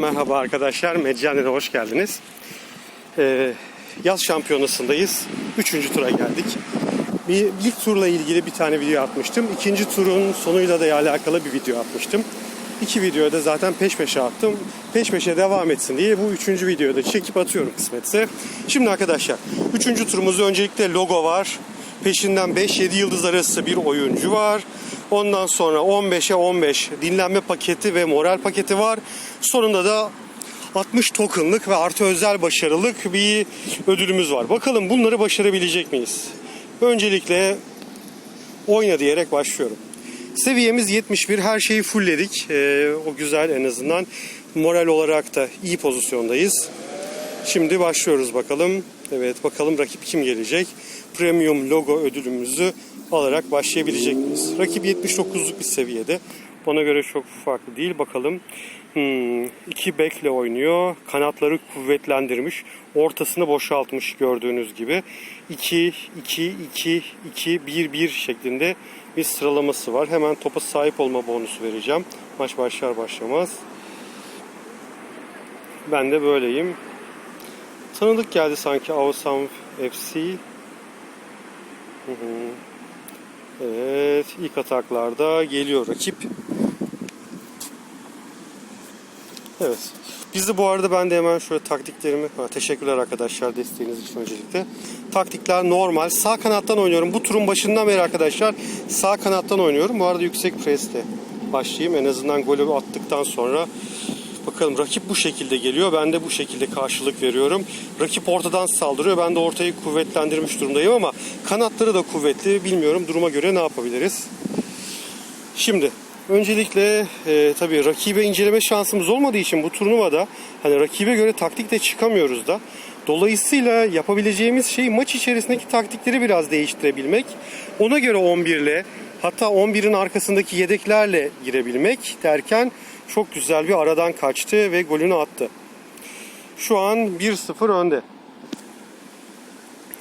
Merhaba arkadaşlar, Medyane'de hoş geldiniz. Ee, yaz şampiyonasındayız. Üçüncü tura geldik. Bir ilk turla ilgili bir tane video atmıştım. İkinci turun sonuyla da alakalı bir video atmıştım. İki videoyu da zaten peş peşe attım. Peş peşe devam etsin diye bu üçüncü videoyu da çekip atıyorum kısmetse. Şimdi arkadaşlar, üçüncü turumuzda öncelikle logo var. Peşinden 5-7 yıldız arası bir oyuncu var. Ondan sonra 15'e 15 dinlenme paketi ve moral paketi var. Sonunda da 60 tokenlık ve artı özel başarılık bir ödülümüz var. Bakalım bunları başarabilecek miyiz? Öncelikle oyna diyerek başlıyorum. Seviyemiz 71. Her şeyi fullledik. Ee, o güzel en azından. Moral olarak da iyi pozisyondayız. Şimdi başlıyoruz bakalım. Evet bakalım rakip kim gelecek? Premium logo ödülümüzü alarak başlayabilecek miyiz? Rakip 79'luk bir seviyede. Bana göre çok farklı değil. Bakalım. Hmm, iki bekle oynuyor. Kanatları kuvvetlendirmiş. Ortasını boşaltmış gördüğünüz gibi. 2, 2, 2, 2, 1, 1 şeklinde bir sıralaması var. Hemen topa sahip olma bonusu vereceğim. Maç başlar başlamaz. Ben de böyleyim. Tanıdık geldi sanki Awesome FC. Hı hı. Evet, ilk ataklarda geliyor rakip. Evet. Biz de bu arada ben de hemen şöyle taktiklerimi... Ha, teşekkürler arkadaşlar desteğiniz için öncelikle. Taktikler normal. Sağ kanattan oynuyorum. Bu turun başından beri arkadaşlar sağ kanattan oynuyorum. Bu arada yüksek presle başlayayım. En azından golü attıktan sonra Bakalım rakip bu şekilde geliyor. Ben de bu şekilde karşılık veriyorum. Rakip ortadan saldırıyor. Ben de ortayı kuvvetlendirmiş durumdayım ama kanatları da kuvvetli. Bilmiyorum duruma göre ne yapabiliriz. Şimdi öncelikle e, tabii rakibe inceleme şansımız olmadığı için bu turnuvada hani rakibe göre taktik de çıkamıyoruz da. Dolayısıyla yapabileceğimiz şey maç içerisindeki taktikleri biraz değiştirebilmek. Ona göre 11 ile hatta 11'in arkasındaki yedeklerle girebilmek derken çok güzel bir aradan kaçtı ve golünü attı. Şu an 1-0 önde.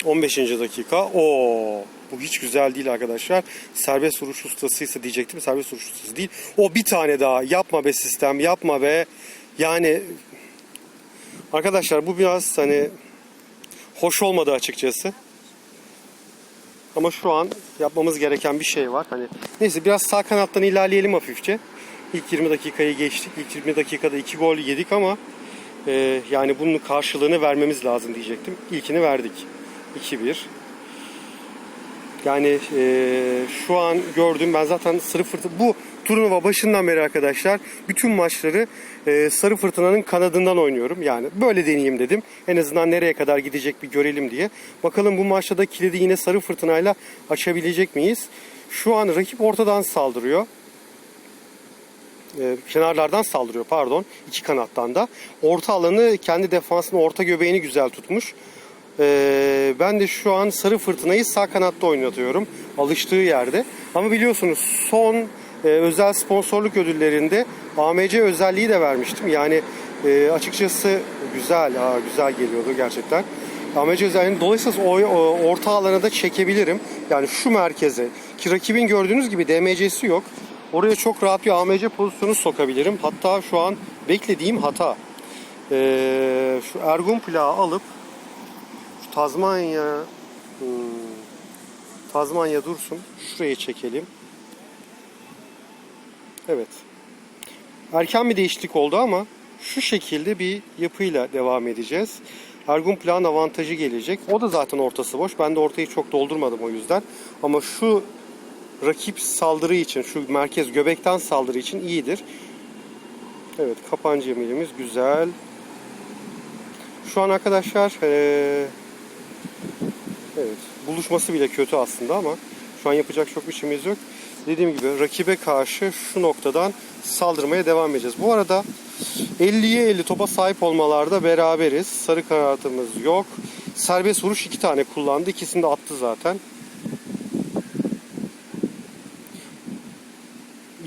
15. dakika. Oo, bu hiç güzel değil arkadaşlar. Serbest vuruş ustasıysa diyecektim. Serbest vuruş ustası değil. O bir tane daha. Yapma be sistem. Yapma be. Yani arkadaşlar bu biraz hani hoş olmadı açıkçası. Ama şu an yapmamız gereken bir şey var. Hani neyse biraz sağ kanattan ilerleyelim hafifçe. İlk 20 dakikayı geçtik. İlk 20 dakikada 2 gol yedik ama e, yani bunun karşılığını vermemiz lazım diyecektim. İlkini verdik. 2-1. Yani e, şu an gördüğüm ben zaten Sarı Fırtına bu turnuva başından beri arkadaşlar bütün maçları e, Sarı Fırtına'nın kanadından oynuyorum. Yani böyle deneyeyim dedim. En azından nereye kadar gidecek bir görelim diye. Bakalım bu maçta da kilidi yine Sarı Fırtına'yla açabilecek miyiz? Şu an rakip ortadan saldırıyor e, kenarlardan saldırıyor pardon iki kanattan da. Orta alanı kendi defansını orta göbeğini güzel tutmuş. E, ben de şu an sarı fırtınayı sağ kanatta oynatıyorum alıştığı yerde. Ama biliyorsunuz son e, özel sponsorluk ödüllerinde AMC özelliği de vermiştim. Yani açıkçası güzel aa, güzel geliyordu gerçekten. AMC özelliğini dolayısıyla o orta alana da çekebilirim. Yani şu merkeze ki rakibin gördüğünüz gibi DMC'si yok Oraya çok rahat bir AMC pozisyonu sokabilirim. Hatta şu an beklediğim hata. Ee, şu ergun plağı alıp şu Tazmanya hmm, Tazmanya dursun. Şuraya çekelim. Evet. Erken bir değişiklik oldu ama şu şekilde bir yapıyla devam edeceğiz. Ergun plağın avantajı gelecek. O da zaten ortası boş. Ben de ortayı çok doldurmadım o yüzden. Ama şu rakip saldırı için şu merkez göbekten saldırı için iyidir. Evet kapancı yemeğimiz güzel. Şu an arkadaşlar ee, evet buluşması bile kötü aslında ama şu an yapacak çok bir şeyimiz yok. Dediğim gibi rakibe karşı şu noktadan saldırmaya devam edeceğiz. Bu arada 50'ye 50 topa sahip olmalarda beraberiz. Sarı kanatımız yok. Serbest vuruş iki tane kullandı. İkisini de attı zaten.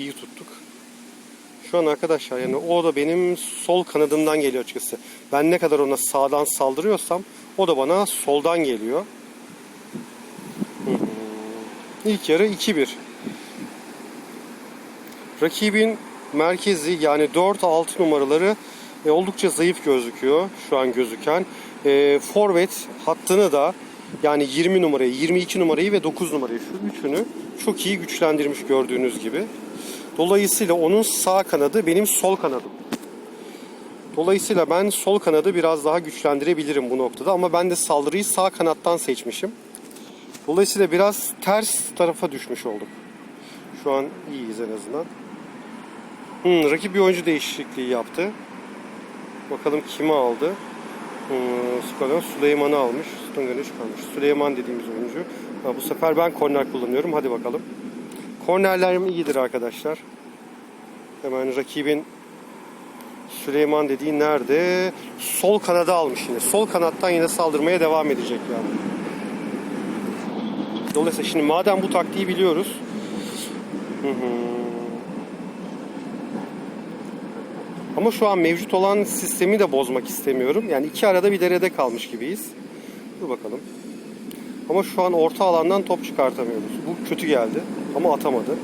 İyi tuttuk. Şu an arkadaşlar yani o da benim sol kanadımdan geliyor açıkçası. Ben ne kadar ona sağdan saldırıyorsam o da bana soldan geliyor. İlk yarı 2-1. Rakibin merkezi yani 4-6 numaraları e, oldukça zayıf gözüküyor şu an gözüken. E, forvet hattını da yani 20 numarayı, 22 numarayı ve 9 numarayı şu üçünü çok iyi güçlendirmiş gördüğünüz gibi. Dolayısıyla onun sağ kanadı benim sol kanadım. Dolayısıyla ben sol kanadı biraz daha güçlendirebilirim bu noktada ama ben de saldırıyı sağ kanattan seçmişim. Dolayısıyla biraz ters tarafa düşmüş olduk. Şu an iyiyiz en azından. Hmm, rakip bir oyuncu değişikliği yaptı. Bakalım kimi aldı. Hmm, Süleyman'ı almış. Stungan'ı çıkarmış. Süleyman dediğimiz oyuncu. Ha, bu sefer ben korner kullanıyorum. Hadi bakalım. Kornerlerim iyidir arkadaşlar. Hemen rakibin Süleyman dediği nerede? Sol kanada almış yine. Sol kanattan yine saldırmaya devam edecek yani. Dolayısıyla şimdi madem bu taktiği biliyoruz. Hı hı. Ama şu an mevcut olan sistemi de bozmak istemiyorum. Yani iki arada bir derede kalmış gibiyiz. Dur bakalım. Ama şu an orta alandan top çıkartamıyoruz. Bu kötü geldi ama atamadı.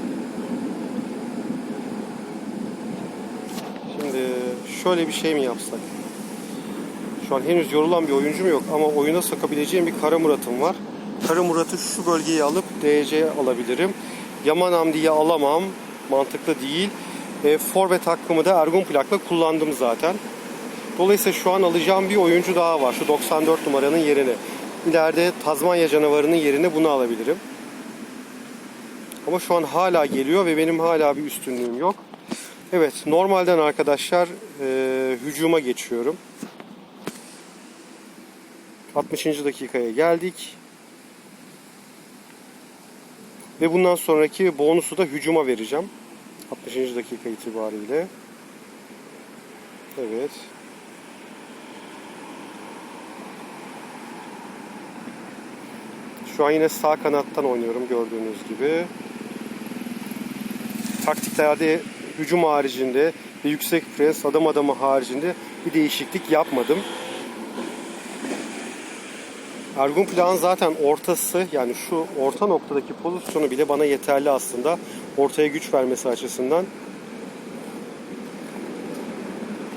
Şimdi şöyle bir şey mi yapsak? Şu an henüz yorulan bir oyuncum yok ama oyuna sokabileceğim bir Kara Murat'ım var. Kara Murat'ı şu bölgeyi alıp DC alabilirim. Yaman Hamdi'yi alamam. Mantıklı değil. E, forvet hakkımı da Ergun Plak'la kullandım zaten. Dolayısıyla şu an alacağım bir oyuncu daha var. Şu 94 numaranın yerine. İleride Tazmanya canavarının yerine bunu alabilirim. Ama şu an hala geliyor ve benim hala bir üstünlüğüm yok. Evet, normalden arkadaşlar e, hücuma geçiyorum. 60. dakikaya geldik. Ve bundan sonraki bonusu da hücuma vereceğim. 60. dakika itibariyle. Evet. Şu an yine sağ kanattan oynuyorum gördüğünüz gibi. Taktiklerde hücum haricinde ve yüksek pres adım adamı haricinde bir değişiklik yapmadım. Ergun Plan zaten ortası yani şu orta noktadaki pozisyonu bile bana yeterli aslında. Ortaya güç vermesi açısından.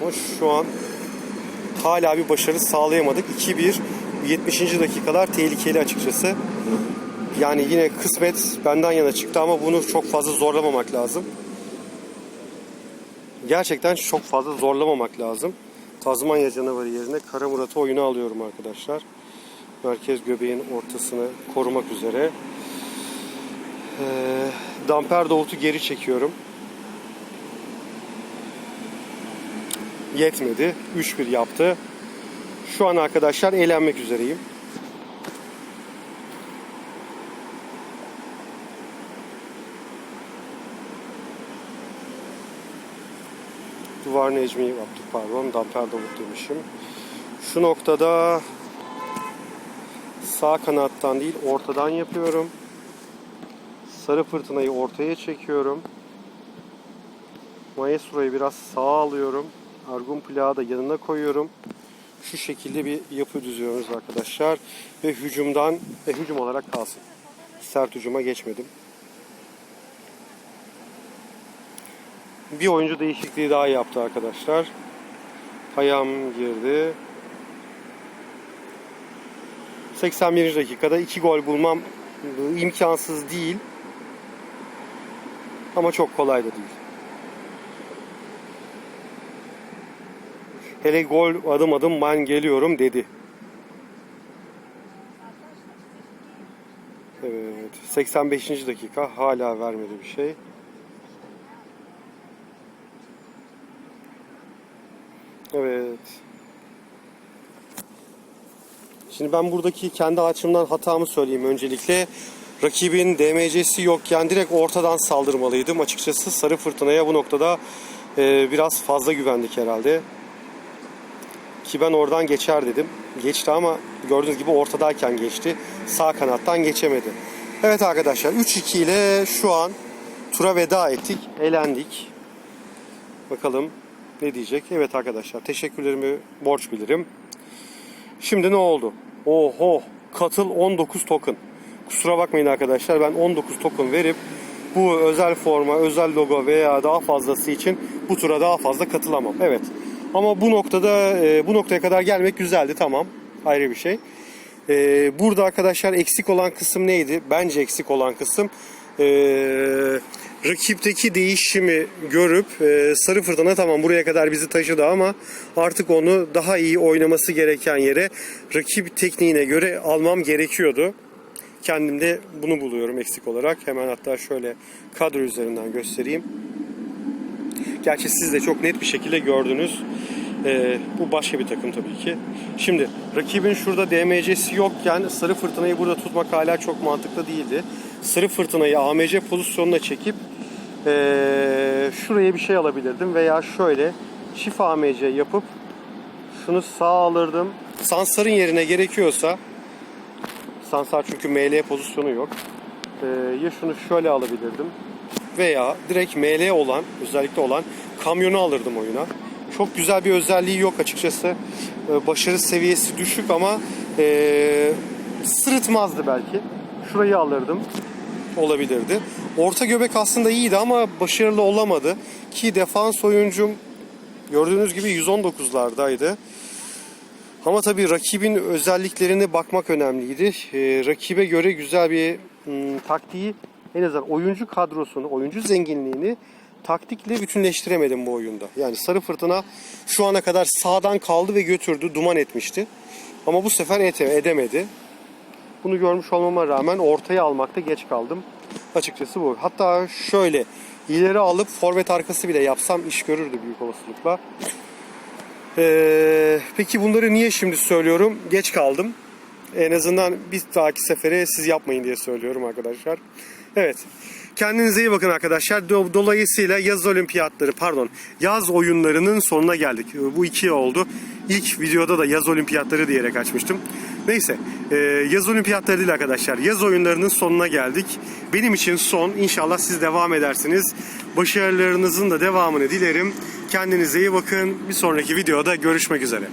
Ama şu an hala bir başarı sağlayamadık. 2-1 70. dakikalar tehlikeli açıkçası. Yani yine kısmet benden yana çıktı ama bunu çok fazla zorlamamak lazım. Gerçekten çok fazla zorlamamak lazım. Tazmanya canavarı yerine Kara Murat'ı oyuna alıyorum arkadaşlar. Merkez göbeğin ortasını korumak üzere. Ee, Damper Davut'u geri çekiyorum. Yetmedi. 3-1 yaptı. Şu an arkadaşlar eğlenmek üzereyim. Duvar Necmi yaptık pardon. Damper Davut demişim. Şu noktada sağ kanattan değil ortadan yapıyorum. Sarı fırtınayı ortaya çekiyorum. Maestro'yu biraz sağa alıyorum. Argun plağı da yanına koyuyorum. Şu şekilde bir yapı düzüyoruz arkadaşlar. Ve hücumdan ve hücum olarak kalsın. Sert hücuma geçmedim. Bir oyuncu değişikliği daha yaptı arkadaşlar. Ayağım girdi. 81. dakikada 2 gol bulmam imkansız değil. Ama çok kolay da değil. Hele gol adım adım ben geliyorum dedi. Evet. 85. dakika hala vermedi bir şey. Evet. Şimdi ben buradaki kendi açımdan hatamı söyleyeyim öncelikle. Rakibin DMC'si yokken direkt ortadan saldırmalıydım. Açıkçası Sarı Fırtına'ya bu noktada e, biraz fazla güvendik herhalde. Ki ben oradan geçer dedim. Geçti ama gördüğünüz gibi ortadayken geçti. Sağ kanattan geçemedi. Evet arkadaşlar 3-2 ile şu an tura veda ettik. Elendik. Bakalım ne diyecek? Evet arkadaşlar teşekkürlerimi borç bilirim. Şimdi ne oldu? Oho katıl 19 token. Kusura bakmayın arkadaşlar ben 19 token verip bu özel forma, özel logo veya daha fazlası için bu tura daha fazla katılamam. Evet Ama bu noktada e, bu noktaya kadar gelmek güzeldi tamam. Ayrı bir şey. E, burada arkadaşlar eksik olan kısım neydi? Bence eksik olan kısım e, rakipteki değişimi görüp e, sarı fırtına tamam buraya kadar bizi taşıdı ama artık onu daha iyi oynaması gereken yere rakip tekniğine göre almam gerekiyordu. Kendimde bunu buluyorum eksik olarak. Hemen hatta şöyle kadro üzerinden göstereyim. Gerçi siz de çok net bir şekilde gördünüz. Ee, bu başka bir takım tabii ki. Şimdi rakibin şurada DMC'si yokken sarı fırtınayı burada tutmak hala çok mantıklı değildi. Sarı fırtınayı AMC pozisyonuna çekip ee, şuraya bir şey alabilirdim veya şöyle çift AMC yapıp şunu sağ alırdım. Sansar'ın yerine gerekiyorsa Sansar çünkü ML pozisyonu yok. Ee, ya şunu şöyle alabilirdim veya direkt ML olan özellikle olan kamyonu alırdım oyuna. Çok güzel bir özelliği yok açıkçası. Ee, başarı seviyesi düşük ama ee, sırıtmazdı belki. Şurayı alırdım. Olabilirdi. Orta göbek aslında iyiydi ama başarılı olamadı. Ki defans oyuncum gördüğünüz gibi 119'lardaydı. Ama tabii rakibin özelliklerine bakmak önemliydi. Ee, rakibe göre güzel bir hmm, taktiği en azından oyuncu kadrosunu, oyuncu zenginliğini taktikle bütünleştiremedim bu oyunda. Yani Sarı Fırtına şu ana kadar sağdan kaldı ve götürdü, duman etmişti. Ama bu sefer edemedi. Bunu görmüş olmama rağmen ortaya almakta geç kaldım. Açıkçası bu. Hatta şöyle ileri alıp forvet arkası bile yapsam iş görürdü büyük olasılıkla. Ee, peki bunları niye şimdi söylüyorum? Geç kaldım. En azından bir dahaki sefere siz yapmayın diye söylüyorum arkadaşlar. Evet. Kendinize iyi bakın arkadaşlar. Do- Dolayısıyla yaz olimpiyatları pardon yaz oyunlarının sonuna geldik. Ee, Bu iki oldu. İlk videoda da yaz olimpiyatları diyerek açmıştım. Neyse e, yaz olimpiyatları değil arkadaşlar. Yaz oyunlarının sonuna geldik. Benim için son. İnşallah siz devam edersiniz. Başarılarınızın da devamını dilerim. Kendinize iyi bakın. Bir sonraki videoda görüşmek üzere.